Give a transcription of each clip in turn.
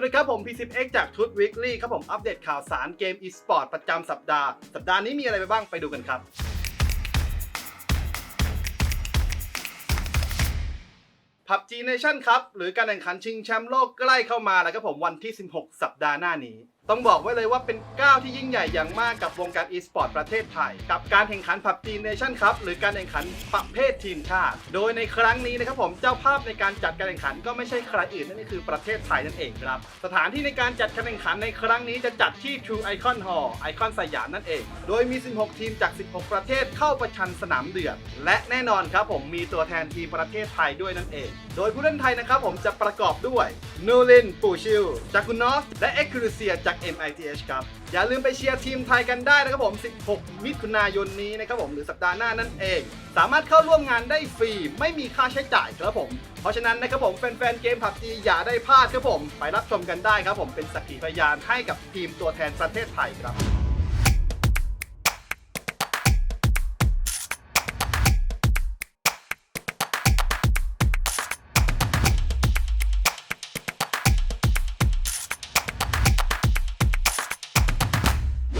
วัสดีครับผม P10X จากทุด Weekly ครับผมอัปเดตข่าวสารเกม e-sport ประจำสัปดาห์ สัปดาห์นี้มีอะไรไปบ้างไปดูกันครับ PUBG Nation ครับหรือการแข่งขันชิงแชมป์โลกใกล้เข้ามาแล้วครับผมวันที่ 16 สัปดาห์หน้านี้ ต้องบอกไว้เลยว่าเป็นก้าวที่ยิ่งใหญ่อย่างมากกับวงการ e-sport ประเทศไทย กับการแข่งขัน PUBG Nation ครับหรือการแข่งขันประเภททีมชาติ โดยในครั้งนี้นะครับผมเจ้าภาพในการจัดการแข่งขันก็ไม่ใช่ใครอื่นนั่นก็คือประเทศไทยนั่นเองครับ สถานที่ในการจัดการแข่งขันในครั้งนี้จะจัดที่ True Icon Hall ไอคอนสยามนั่นเอง โดยมี 16 ทีมจาก 16 ประเทศเข้าประชันสนามเดือด และแน่นอนครับผมมีตัวแทนทีมประเทศไทยด้วยนั่นเอง โดยผู้เล่นไทยนะครับผมจะประกอบด้วยนูริน ปูชิลจากุนอฟและเอ็กซ์ครูเซียจาก MITH ครับ อย่าลืมไปเชียร์ทีมไทยกันได้นะครับผม 16 มิถุนายนนี้นะครับผมหรือสัปดาห์หน้านั่นเอง สามารถเข้าร่วมงานได้ฟรี ไม่มีค่าใช้จ่ายครับผม เพราะฉะนั้นนะครับผมแฟนๆเกมผับจีอย่าได้พลาดครับผม ไปรับชมกันได้ครับผมเป็นสักขีพยานให้กับทีมตัวแทนประเทศไทยครับ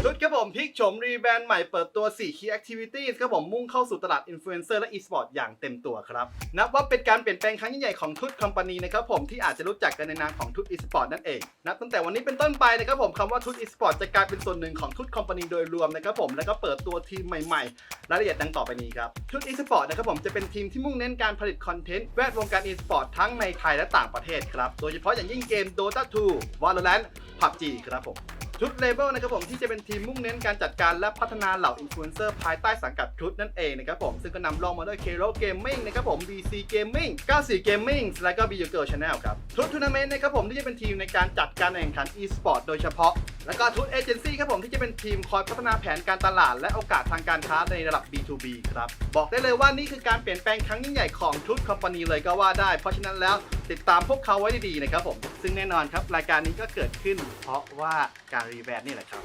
ชุดครับผมพลิกโฉมรีแบรนด์ใหม่เปิดตัว 4 Key Activities ครับผมมุ่งเข้าสู่ตลาดอินฟลูเอนเซอร์และ e-sport อย่างเต็มตัวครับ นับว่าเป็นการเปลี่ยนแปลงครั้งยิ่งใหญ่ของทุตคอมพานีนะครับผมที่อาจจะรู้จักกันในนามของทุต e-sport นั่นเอง นับตั้งแต่วันนี้เป็นต้นไปนะครับผมคำว่าทุต e-sport จะกลายเป็นส่วนหนึ่งของทุตคอมพานีโดยรวมนะครับผมแล้วก็เปิดตัวทีมใหม่ๆ รายละเอียดดังต่อไปนี้ครับทุต e-sport นะครับผมจะเป็นทีมที่มุ่งเน้นการผลิตคอนเทนต์แวดวงการ e-sport ทั้งในไทยและต่างประเทศครับโดยเฉพาะอย่างยิ่งเกม Dota 2 Valorant PUBG ครับผม ชุดเลเบลนะครับผมที่จะเป็นทีมมุ่งเน้นการจัดการและพัฒนาเหล่าอินฟลูเอนเซอร์ภายใต้สังกัดชุดนั่นเองนะครับผมซึ่งก็นำรองมาด้วยเคโรเกมมิ่งนะครับผม BC Gaming 94 Gaming และก็ b u g i r l Channel ครับชุดทัวร์นาเมนต์นะครับผมที่จะเป็นทีมในการจัดการแข่งขัน e-sport โดยเฉพาะ แล้วก็ชุดเอเจนซี่ครับผมที่จะเป็นทีมคอยพัฒนาแผนการตลาด และโอกาสทางการค้าในระดับ B2B ครับ บอกได้เลยว่านี่คือการเปลี่ยนแปลงครั้งยิ่งใหญ่ของชุดคอมพานีเลยก็ว่าได้ เพราะฉะนั้นแล้วติดตามพวกเขาไว้ดีๆนะครับผม ซึ่งแน่นอนครับ รายการนี้ก็เกิดขึ้น เพราะว่าการรีแบรนด์นี่แหละครับ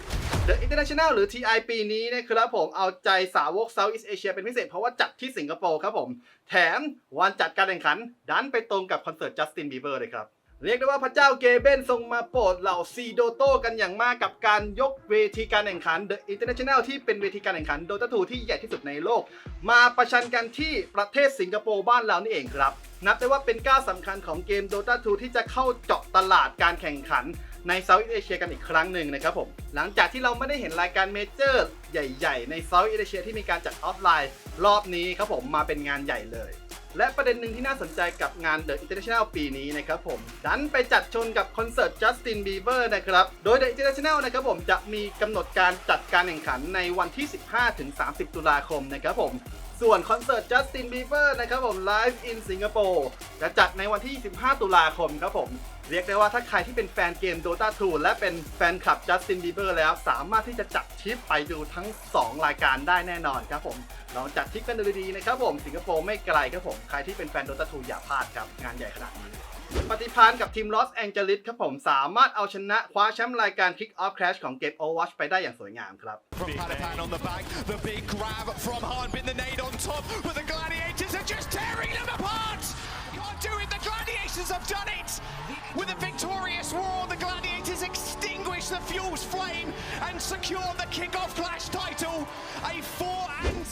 The International หรือ TI ปีนี้นะครับผมเอาใจสาวก Southeast Asia เป็นพิเศษเพราะว่าจัดที่สิงคโปร์ครับผม แถมวันจัดการแข่งขัน ดันไปตรงกับคอนเสิร์ตจัสตินบีเบอร์เลยครับ เรียกได้ว่าพระเจ้าเกเบนทรงมาโปรดเหล่าซีโดโตกันอย่างมากกับการยกเวทีการแข่งขัน The International ที่เป็นเวทีการแข่งขัน Dota 2ที่ใหญ่ที่สุดในโลก มาประชันกันที่ประเทศสิงคโปร์บ้านเรานี่เองครับ นับได้ว่าเป็นก้าวสำคัญของเกม Dota 2ที่จะเข้าเจาะตลาดการแข่งขันในเซาท์อีสเอเชียกันอีกครั้งหนึ่งนะครับผม หลังจากที่เราไม่ได้เห็นรายการเมเจอร์ใหญ่ ๆ ในเซาท์อีสเอเชียที่มีการจัดออฟไลน์ รอบนี้ครับผมมาเป็นงานใหญ่เลย และประเด็นหนึ่งที่น่าสนใจกับงาน The International ปีนี้นะครับผมดันไปจัดชนกับคอนเสิร์ต Justin Bieber นะครับ โดย The International นะครับผมจะมีกำหนดการจัดการแข่งขันในวันที่ 15-30 ตุลาคมนะครับผมส่วนคอนเสิร์ต Justin Bieber นะครับผม Live in Singapore จะจัดในวันที่ 25 ตุลาคมครับผม เรียกได้ว่าถ้าใครที่เป็นแฟนเกม Dota 2 และเป็นแฟนคลับ Justin Bieber แล้ว สามารถที่จะจัดทริปไปดูทั้ง 2 รายการได้แน่นอนครับผมลองจัดทริปกันดูดีๆนะครับผมสิงคโปร์ไม่ไกลครับผมใครที่เป็นแฟน Dota 2 อย่าพลาดครับ งานใหญ่ขนาดนี้ปฏิพานกับทีมลอสแองเจลิสครับผมสามารถเอาชนะคว้าแชมป์รายการ Kick Off Clash ของเกม Overwatch ไปได้อย่างสวยงามครับ From Panapan on the back, the big grab from Harbin, the nade on top, but the Gladiators are just tearing them apart! Can't do it, the Gladiators have done it! Fuel's flame and secure the kickoff clash title! A 4 and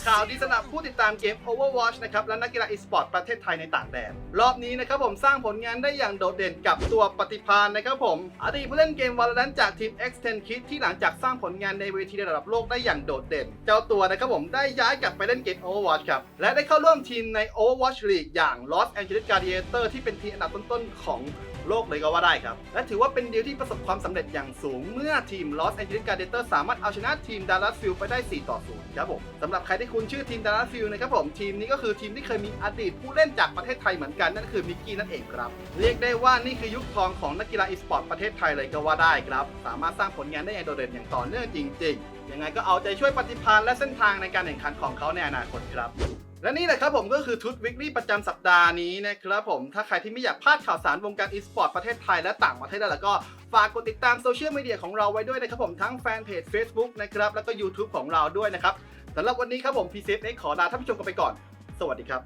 ข่าวดีสำหรับผู้ติดตามเกม Overwatch นะครับและนักกีฬา e-sport ประเทศไทยในต่างแดน รอบนี้นะครับผมสร้างผลงานได้อย่างโดดเด่นกับตัวปฏิพานนะครับผม อดีตผู้เล่นเกม Valorant จากทีม X10 Kid ที่หลังจากสร้างผลงานในเวทีระดับโลกได้อย่างโดดเด่น เจ้าตัวนะครับผมได้ย้ายกลับไปเล่นเกม Overwatch ครับ และได้เข้าร่วมทีมใน Overwatch League อย่าง Los Angeles Gladiator ที่เป็นทีมอันดับต้นๆของโลกเลยก็ว่าได้ครับ และถือว่าเป็นดีลที่ประสบความสำเร็จอย่างสูง เมื่อทีม Los Angeles Gladiators สามารถเอาชนะทีม Dallas Fuel ไปได้ 4 ต่อ 0 ครับผมสำหรับใครที่คุ้นชื่อทีม Dallas Fuel นะครับผมทีมนี้ก็คือทีมที่เคยมีอดีตผู้เล่นจากประเทศไทยเหมือนกันนั่นคือมิกกี้นั่นเองครับ เรียกได้ว่านี่คือยุคทองของนักกีฬาอีสปอร์ตประเทศไทยเลยก็ว่าได้ครับ สามารถสร้างผลงานได้อย่างโดดเด่นอย่างต่อเนื่องจริงๆยังไงก็เอาใจช่วยปฏิภาณและเส้นทางในการแข่งขันของเขาในอนาคตครับและนี่แหละครับผมก็คือทุตวิกฤตประจำสัปดาห์นี้นะครับผมถ้าใครที่ไม่อยากพลาดข่าวสารวงการอีสปอร์ตประเทศไทยและต่างประเทศแล้วก็ฝากกดติดตามโซเชียลมีเดียของเราไว้ด้วยนะครับผมทั้งแฟนเพจ Facebook นะครับแล้วก็ YouTube ของเราด้วยนะครับ สำหรับวันนี้ครับผมพีเซฟเอ็กขอลาท่านผู้ชมกันไปก่อน สวัสดีครับ